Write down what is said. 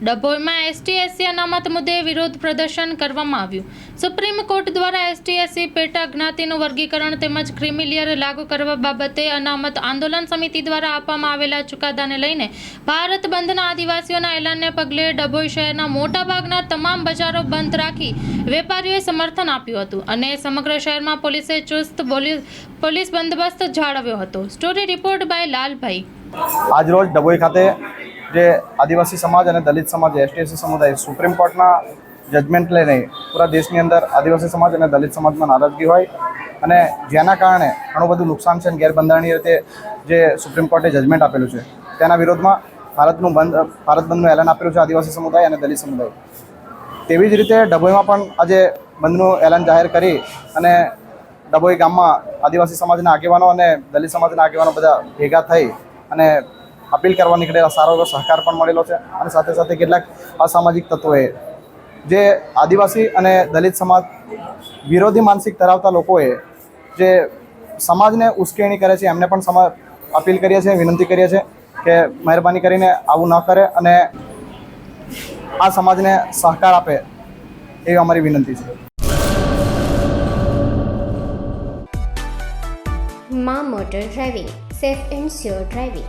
ડભોઈમાં ST SC અનામત મુદ્દે વિરોધ પ્રદર્શન કરવામાં આવ્યું. સુપ્રીમ કોર્ટ દ્વારા એસટીએસસી પેટા જ્ઞાતિનું વર્ગીકરણ તેમજ ક્રિમિલિયર લાગુ કરવા બાબતે અનામત આંદોલન સમિતિ દ્વારા આપવામાં આવેલા ચુકાદાને લઈને ભારત બંધના આદિવાસીઓના એલાનને પગલે ડભોઈ શહેરના મોટાભાગના તમામ બજારો બંધ રાખી વેપારીઓએ સમર્થન આપ્યું હતું અને સમગ્ર શહેરમાં પોલીસે ચુસ્ત પોલીસ બંદોબસ્ત જાળવ્યો હતો. Story report by Lalbhai. આજરોજ ડભોઈ ખાતે જે આદિવાસી સમાજ અને દલિત સમાજ, એસટીએસસી સમુદાય, સુપ્રીમ કોર્ટના જજમેન્ટ લઈને પૂરા દેશની અંદર આદિવાસી સમાજ અને દલિત સમાજમાં નારાજગી હોય અને જેના કારણે ઘણું બધું નુકસાન છે અને ગેરબંધારણીય રીતે જે સુપ્રીમ કોર્ટે જજમેન્ટ આપેલું છે, તેના વિરોધમાં ભારતનું બંધ, ભારત બંધનું એલાન આપેલું છે આદિવાસી સમુદાય અને દલિત સમુદાય. તેવી જ રીતે ડભોઈમાં પણ આજે બંધનું એલાન જાહેર કરી અને ડભોઈ ગામમાં આદિવાસી સમાજના આગેવાનો અને દલિત સમાજના આગેવાનો બધા ભેગા થઈ અને અપીલ કરવા નીકળેલા સારો એવો સહકાર પણ મળેલો છે અને સાથે સાથે કેટલાક અસામાજિક તત્વોએ. જે આદિવાસી અને દલિત સમાજ વિરોધી માનસિક ધરાવતા લોકોએ જે સમાજને ઉશ્કેરણી કરે છે, એમને પણ સમા અપીલ કરીએ છીએ, વિનંતી કરીએ છીએ કે મહેરબાની કરીને આવું ન કરે અને આ સમાજને સહકાર આપે એવી અમારી વિનંતી છે. મા motor driving, safe and sure driving.